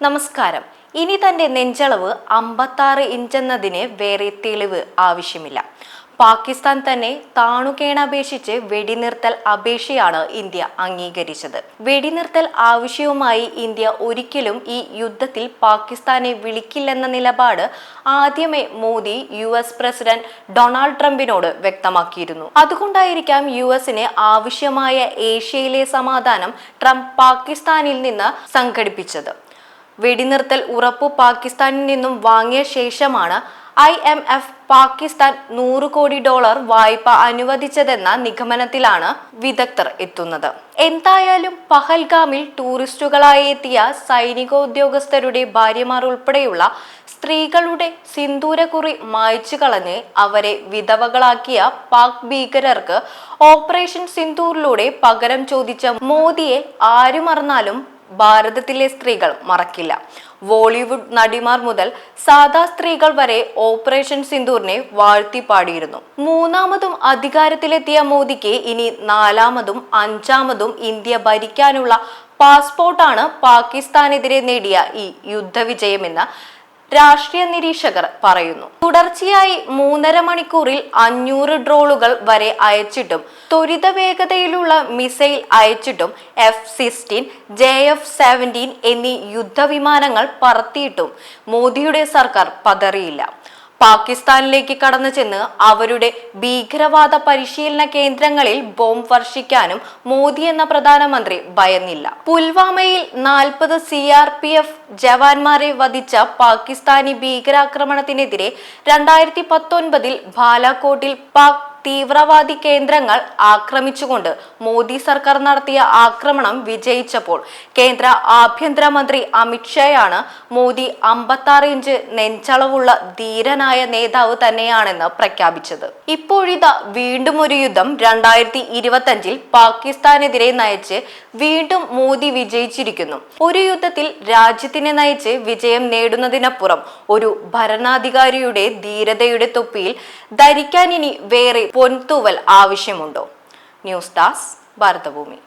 നമസ്കാരം. ഇനി തന്റെ നെഞ്ചളവ് അമ്പത്താറ് ഇഞ്ചെന്നതിന് വേറെ തെളിവ് ആവശ്യമില്ല. പാകിസ്ഥാൻ തന്നെ താണുകേണപേക്ഷിച്ച് വെടിനിർത്തൽ അപേക്ഷയാണ് ഇന്ത്യ അംഗീകരിച്ചത്. വെടിനിർത്തൽ ആവശ്യവുമായി ഇന്ത്യ ഒരിക്കലും ഈ യുദ്ധത്തിൽ പാകിസ്ഥാനെ വിളിക്കില്ലെന്ന നിലപാട് ആദ്യമേ Modi U S president Donald ട്രംപിനോട് വ്യക്തമാക്കിയിരുന്നു. അതുകൊണ്ടായിരിക്കാം യു എസിന് ആവശ്യമായ ഏഷ്യയിലെ സമാധാനം ട്രംപ് പാകിസ്ഥാനിൽ നിന്ന് സംഘടിപ്പിച്ചത്. വെടിനിർത്തൽ ഉറപ്പ് പാകിസ്ഥാനിൽ നിന്നും വാങ്ങിയ ശേഷമാണ് ഐ എം എഫ് പാകിസ്ഥാൻ നൂറ് കോടി ഡോളർ വായ്പ അനുവദിച്ചതെന്ന നിഗമനത്തിലാണ് വിദഗ്ധർ എത്തുന്നത്. എന്തായാലും പഹൽഗാമിൽ ടൂറിസ്റ്റുകളായി എത്തിയ സൈനികോദ്യോഗസ്ഥരുടെ ഭാര്യമാർ ഉൾപ്പെടെയുള്ള സ്ത്രീകളുടെ സിന്ദൂരക്കുറി മായ്ച്ചു കളഞ്ഞ് അവരെ വിധവകളാക്കിയ പാക് ഭീകരർക്ക് ഓപ്പറേഷൻ സിന്ദൂറിലൂടെ പകരം ചോദിച്ച മോദിയെ ആരു മറന്നാലും ഭാരതത്തിലെ സ്ത്രീകൾ മറക്കില്ല. ബോളിവുഡ് നടിമാർ മുതൽ സാധാ സ്ത്രീകൾ വരെ ഓപ്പറേഷൻ സിന്ദൂറിനെ വാഴ്ത്തി പാടിയിരുന്നു മൂന്നാമതും അധികാരത്തിലെത്തിയ മോദിക്ക് ഇനി നാലാമതും അഞ്ചാമതും ഇന്ത്യ ഭരിക്കാനുള്ള പാസ്പോർട്ടാണ് പാകിസ്ഥാനെതിരെ നേടിയ ഈ യുദ്ധവിജയമെന്ന് രാഷ്ട്രീയ നിരീക്ഷകർ പറയുന്നു. തുടർച്ചയായി മൂന്നര മണിക്കൂറിൽ അഞ്ഞൂറ് ഡ്രോളുകൾ വരെ അയച്ചിട്ടും ത്വരിത വേഗതയിലുള്ള missile അയച്ചിട്ടും F sixteen J F seventeen എന്നീ യുദ്ധവിമാനങ്ങൾ പറത്തിയിട്ടും മോദിയുടെ സർക്കാർ പതറിയില്ല. പാകിസ്ഥാനിലേക്ക് കടന്നു ചെന്ന് അവരുടെ ഭീകരവാദ പരിശീലന കേന്ദ്രങ്ങളിൽ ബോംബ് വർഷിക്കാനും മോദി എന്ന പ്രധാനമന്ത്രി ഭയന്നില്ല. പുൽവാമയിൽ നാൽപ്പത് സി ആർ പി എഫ് ജവാന്മാരെ വധിച്ച പാകിസ്ഥാനി ഭീകരാക്രമണത്തിനെതിരെ രണ്ടായിരത്തി പത്തൊൻപതിൽ ബാലാകോട്ടിൽ പാക് തീവ്രവാദി കേന്ദ്രങ്ങൾ ആക്രമിച്ചുകൊണ്ട് മോദി സർക്കാർ നടത്തിയ ആക്രമണം വിജയിച്ചപ്പോൾ കേന്ദ്ര ആഭ്യന്തരമന്ത്രി അമിത്ഷായാണ് മോദി അമ്പത്താറ് ഇഞ്ച് നെഞ്ചളവുള്ള ധീരനായ നേതാവ് തന്നെയാണെന്ന് പ്രഖ്യാപിച്ചത്. ഇപ്പോഴിതാ വീണ്ടും ഒരു യുദ്ധം രണ്ടായിരത്തി ഇരുപത്തഞ്ചിൽ പാകിസ്ഥാനെതിരെ നയിച്ച് വീണ്ടും മോദി വിജയിച്ചിരിക്കുന്നു. ഒരു യുദ്ധത്തിൽ രാജ്യത്തിനെ നയിച്ച് വിജയം നേടുന്നതിനപ്പുറം ഒരു ഭരണാധികാരിയുടെ ധീരതയുടെ തൊപ്പിയിൽ ധരിക്കാൻ ഇനി വേറെ പൊൻതൂവൽ ആവശ്യമുണ്ടോ? ന്യൂസ് ഡാസ് ഭാരതഭൂമി.